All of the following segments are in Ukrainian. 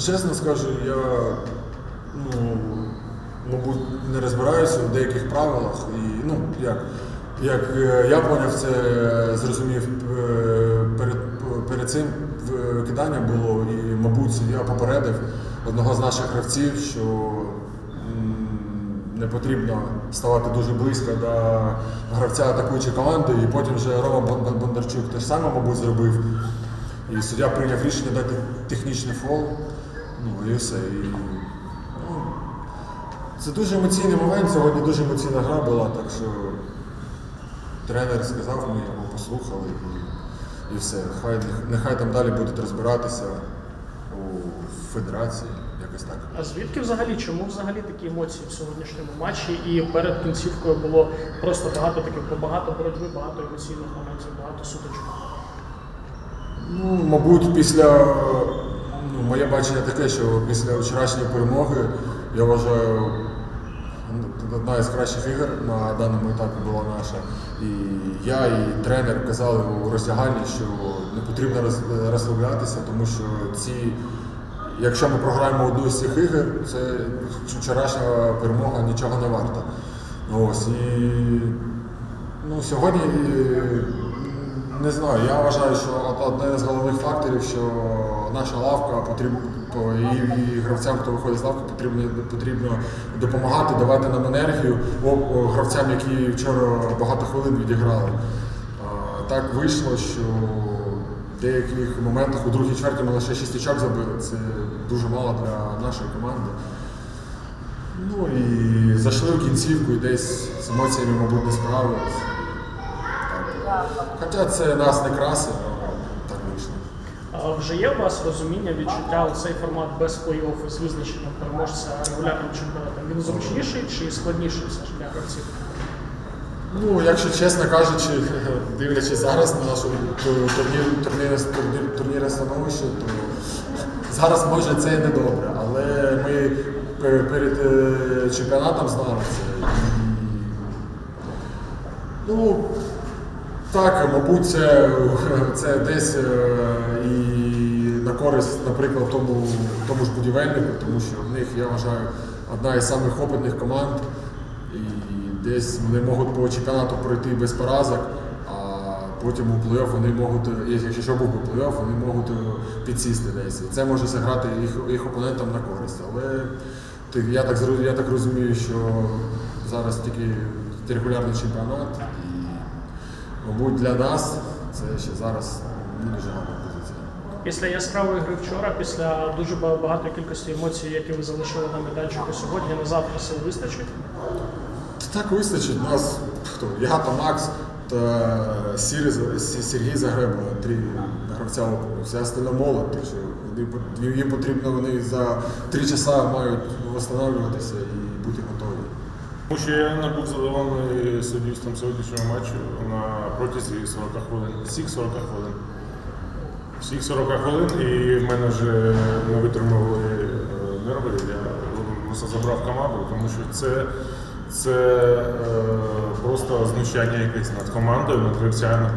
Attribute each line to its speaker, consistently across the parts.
Speaker 1: чесно скажу, я ну, мабуть, не розбираюся в деяких правилах. І, ну, як, як е, я поняв, це зрозумів е, перед, перед цим киданням було, і, мабуть, я попередив одного з наших гравців, що не потрібно ставати дуже близько до гравця атакуючої команди, і потім вже Рома Бон- Бон- Бондарчук те ж саме, мабуть, зробив. І суддя прийняв рішення дати технічний фол. Ну і все. І, ну, це дуже емоційний момент. Сьогодні дуже емоційна гра була, так що тренер сказав, ми його послухали і, і все. Хай, нехай там далі будуть розбиратися у федерації, якось так.
Speaker 2: А звідки взагалі, чому взагалі такі емоції в сьогоднішньому матчі? І перед кінцівкою було просто багато таких, багато боротьби, багато емоційних моментів, багато сутичок.
Speaker 1: Ну, мабуть, після моє бачення таке, що після вчорашньої перемоги, я вважаю, одна із кращих ігор на даному етапі була наша. І я і тренер казали у роздягальні, що не потрібно роз- розслаблятися, тому що ці, якщо ми програємо одну з цих ігор, це вчорашня перемога нічого не варта. Ось і Ну, сьогодні не знаю. Я вважаю, що одне з головних факторів, що наша лавка потрібна і, гравцям, хто виходить з лавки, потрібно, потрібно допомагати, давати нам енергію гравцям, які вчора багато хвилин відіграли. Так вийшло, що в деяких моментах у другій чверті ми лише 6 очок забили. Це дуже мало для нашої команди. Ну і зайшли в кінцівку і десь з емоціями, мабуть, не справились. Хоча це нас не красить, але так вийшло.
Speaker 2: А вже є у вас розуміння, відчуття цей формат без плей-офф із визначенням переможця регулярним чемпіонатом? Він зручніший чи складніший все ж для гравців?
Speaker 1: Ну, якщо чесно кажучи, дивлячись зараз на нашу ту- турнір, турнірне, турнір, турнірне становище, то зараз може це і не добре, але ми перед е, чемпіонатом знали це. Ну, так, мабуть, це, це десь е, і на користь, наприклад, тому, тому ж будівельнику, тому що в них, я вважаю, одна із самих опитних команд. І десь вони можуть по чемпіонату пройти без поразок, а потім у плей-офф вони можуть, якщо був би плей-офф, вони можуть підсісти десь. І це може зіграти їх, їх опонентам на користь. Але я так, я так розумію, що зараз тільки регулярний чемпіонат, мабуть, для нас це ще зараз не дуже гарна позиція.
Speaker 2: Після яскравої гри вчора, після дуже ба- багатої кількості емоцій, які ви залишили на майданчику сьогодні, на завтра сил вистачить.
Speaker 1: Так вистачить нас хто? Я та Макс та Сергій Загреба, три гравця опиту. Вся остальна молодь, так що їм потрібно вони за три часа мають встановлюватися і бути готові.
Speaker 3: Що я не був задоволений суддівством сьогоднішнього матчу на протязі 40 хвилин. Всіх 40 хвилин. Всіх 40 хвилин, і в мене вже не витримували е, нерви. Я просто забрав команду, тому що це, це е, просто знущання якесь над командою, над гравцями.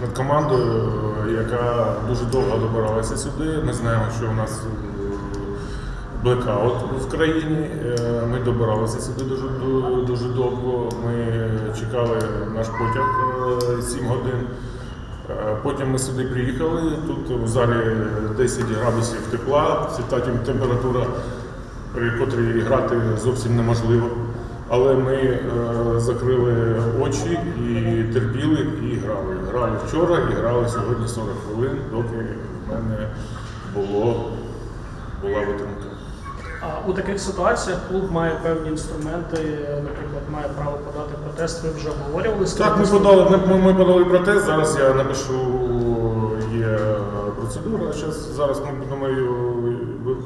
Speaker 3: Над командою, е, яка дуже довго добиралася сюди. Ми знаємо, що у нас е, блекаут в країні. Е, Ми добиралися сюди дуже дуже довго. Ми чекали наш потяг е, 7 годин. Е, Потім ми сюди приїхали. Тут в залі 10 градусів тепла, світа тем- температура, при котрій грати зовсім неможливо. Але ми е, закрили очі і терпіли, і грали. Грали вчора і грали сьогодні 40 хвилин, доки в мене було, була витримка.
Speaker 2: А у таких ситуаціях клуб має певні інструменти, наприклад, має право подати протест. Ви вже обговорювали з
Speaker 3: Так, ми подали, ми, ми подали протест. Зараз я напишу, є процедура. Зараз, зараз ми будемо її ви-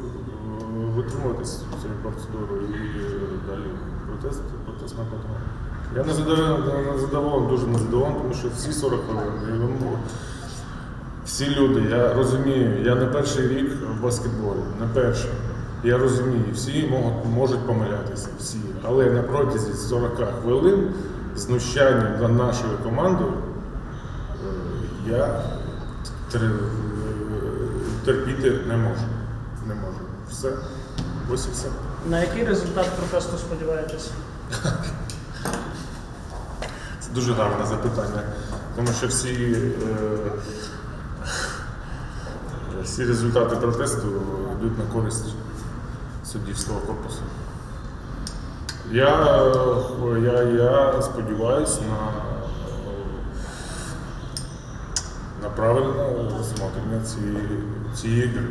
Speaker 3: витримуватись цією процедурою і далі протест, протест ми подамо. Я не задоволений, не задоволений, дуже не задоволений, тому що всі 40 хвилин. Всі люди, я розумію, я не перший рік в баскетболі, не перший. Я розумію, всі можуть, помилятися, всі. Але на протязі 40 хвилин знущання над нашою командою е, я е, терпіти не можу. не можу. Все. Ось і все.
Speaker 2: На який результат протесту сподіваєтесь?
Speaker 3: Це дуже гарне запитання, тому що всі, е, всі результати протесту йдуть на користь суддівського корпусу. Я, е, я, я сподіваюся на, е, на правильне розсмотрення цієї, цієї гри.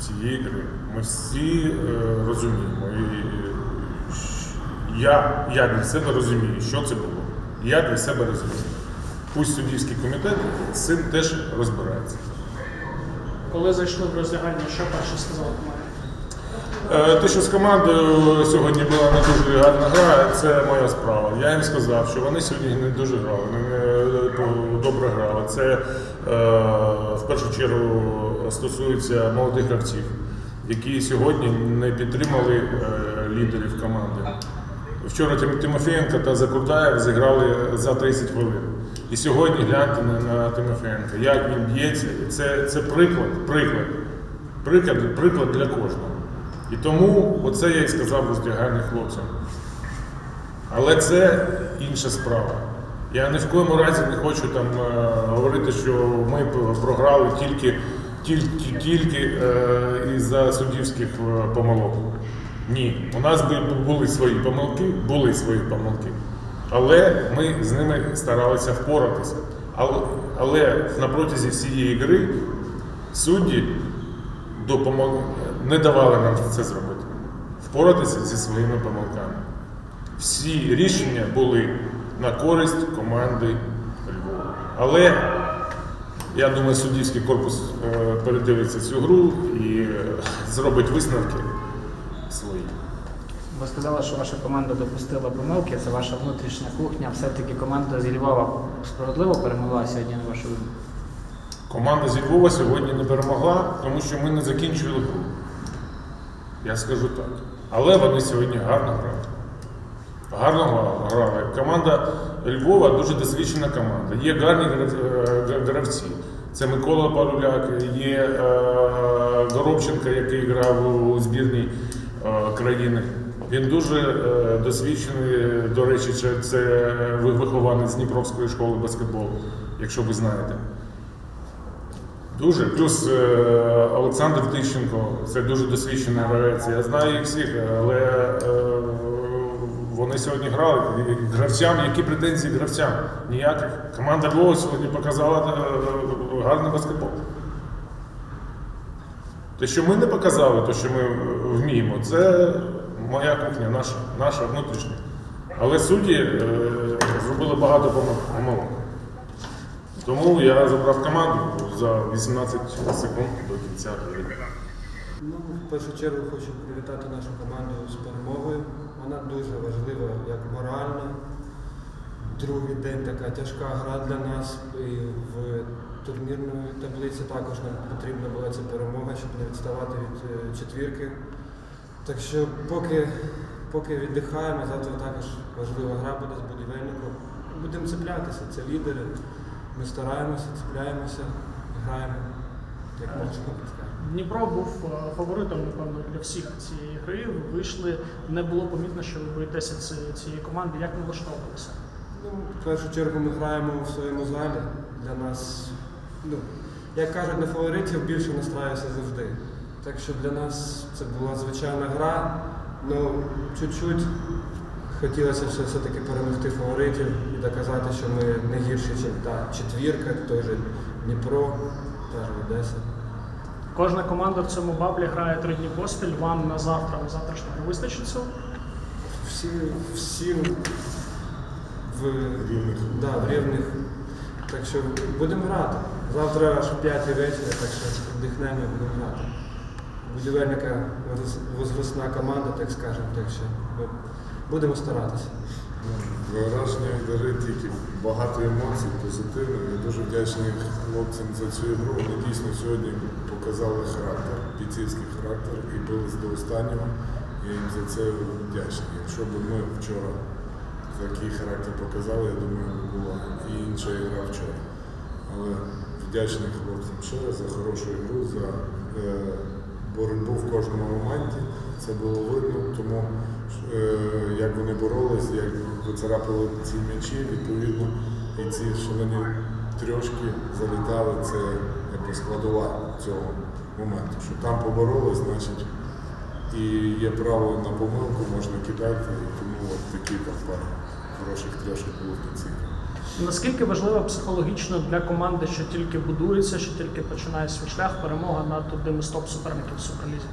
Speaker 3: Цієї гри. Ми всі е, розуміємо. І, я, я для себе розумію, що це було. Я для себе розумію. Пусть суддівський комітет з цим теж розбирається.
Speaker 2: Коли зайшли в роздягальню, що перше сказала команда?
Speaker 3: Е, Те, що з командою сьогодні була не дуже гарна гра, це моя справа. Я їм сказав, що вони сьогодні не дуже грали, не добре грали. Це е, в першу чергу стосується молодих гравців, які сьогодні не підтримали е, лідерів команди. Вчора Тим- Тимофієнко та Закурдаєв зіграли за 30 хвилин. І сьогодні гляньте на, на Тимофієнка, як він б'ється. Це, це приклад, приклад, приклад, приклад для кожного. І тому оце я і сказав роздягальні хлопцям. Але це інша справа. Я ні в коєму разі не хочу там е, говорити, що ми програли тільки, тільки, тільки е, із-за суддівських е, помилок. Ні, у нас були свої помилки, були свої помилки. Але ми з ними старалися впоратися. Але, але на протязі всієї гри судді допомогли, не давали нам це зробити. Впоратися зі своїми помилками. Всі рішення були на користь команди Львова. Але я думаю, суддівський корпус е, передивиться цю гру і е, зробить висновки свої.
Speaker 4: Ви сказали, що ваша команда допустила помилки, це ваша внутрішня кухня. Все-таки команда зі Львова справедливо перемогла сьогодні на вашу?
Speaker 3: Команда зі Львова сьогодні не перемогла, тому що ми не закінчували гру. Я скажу так. Але вони сьогодні гарно грали. Гарно грали. Команда Львова дуже досвідчена команда. Є гарні е, гравці. Це Микола Паруляк, є е, Горобченко, який грав у збірній е, країни. Він дуже досвідчений, до речі, це вихованець Дніпровської школи баскетболу, якщо ви знаєте. Дуже. Плюс е, Олександр Тищенко, це дуже досвідчений гравець. Я знаю їх всіх, але е, вони сьогодні грали. Гравцям, які претензії гравцям? Ніяких. Команда Львова сьогодні показала е, гарний баскетбол. Те, що ми не показали, те, що ми вміємо, це моя кухня, наша, наша внутрішня. Але судді зробили багато помил- помилок. Тому я забрав команду за 18 секунд до кінця.
Speaker 5: Ну, в першу чергу хочу привітати нашу команду з перемогою. Вона дуже важлива як морально. Другий день така тяжка гра для нас. І в турнірної таблиці також нам потрібна була ця перемога, щоб не відставати від е, четвірки. Так що поки, поки віддихаємо, завтра також важлива гра буде з будівельником. Будемо цеплятися, це лідери. Ми стараємося, цепляємося, граємо, як можна.
Speaker 2: Дніпро був е, фаворитом, напевно, для всіх цієї гри. Ви вийшли, не було помітно, що ви боїтеся цієї команди. Як ви влаштовувалися?
Speaker 5: Ну, в першу чергу ми граємо в своєму залі. Для нас, ну, як кажуть, на фаворитів більше настраюся завжди. Так що для нас це була звичайна гра. Ну, чуть-чуть хотілося все- все-таки перемогти фаворитів і доказати, що ми не гірші, ніж та четвірка, той же Дніпро, та ж Одеса.
Speaker 2: Кожна команда в цьому баблі грає три дні поспіль. Вам на завтра, на завтрашню вистачить цього?
Speaker 5: Всі, всі в
Speaker 3: Рівних.
Speaker 5: Да, в рівних. Так що будемо грати. Завтра аж в 5 вечора, так що віддихнемо і будемо грати. Будівельника возросна команда, так скажемо, так що будемо старатися.
Speaker 6: Враження від гри тільки багато емоцій, позитивних. Я дуже вдячний хлопцям за цю ігру. Вони дійсно сьогодні показали характер, бійцівський характер і бились до останнього. Я їм за це вдячний. Якщо б ми вчора такий характер показали, я думаю, була і інша ігра вчора. Але вдячний хлопцям ще раз за хорошу ігру, за е, боротьбу в кожному моменті. Це було видно, тому як вони боролись, як вицарапали ці м'ячі, відповідно, і ці шалені трьошки залітали, це якби складова цього моменту. Що там поборолись, значить і є право на помилку, можна кидати, тому от такі там пару хороших трьошок було в кінці.
Speaker 2: Наскільки важливо психологічно для команди, що тільки будується, що тільки починає свій шлях, перемога над одним із топ суперників в Суперлізі?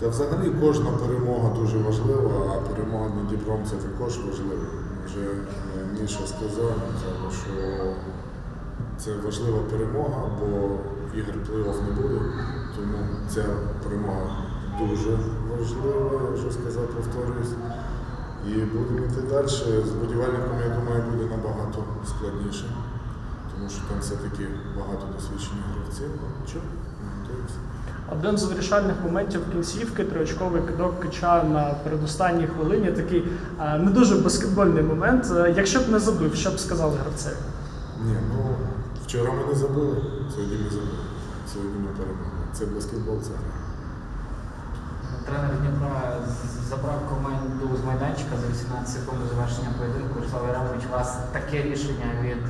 Speaker 6: Та взагалі кожна перемога дуже важлива, а перемога над Дніпром це також важливо. Вже е, Міша сказав, що це важлива перемога, бо ігор плей-офф не буде, тому ця перемога дуже важлива, вже сказав, повторюсь. І будемо йти далі. З будівельником, я думаю, буде набагато складніше, тому що там все-таки багато досвідчених гравців. Готуємося.
Speaker 2: Один з вирішальних моментів кінцівки, триочковий кидок кича на передостанній хвилині. Такий е, не дуже баскетбольний момент. Е, Якщо б не забив, що б сказали гравцеві?
Speaker 6: Ні, ну вчора ми не забили, сьогодні ми забили. Сьогодні ми перемогли. Це баскетбол, це.
Speaker 4: Тренер Дніпра забрав команду з майданчика за 18 секунд до завершення поєдинку. Вячеслав Яремович, вас таке рішення від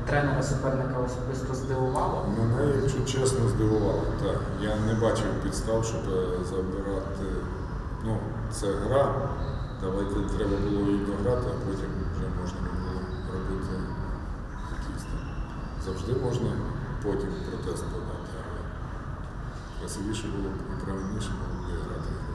Speaker 4: тренера суперника особисто здивувало?
Speaker 6: Мене, якщо чесно, здивувало. Так. Я не бачив підстав, щоб е, забирати. Ну, це гра. Давайте треба було її дограти, а потім вже можна було робити якісь там. Завжди можна потім протест подати, красивіше було б і правильніше було б грати.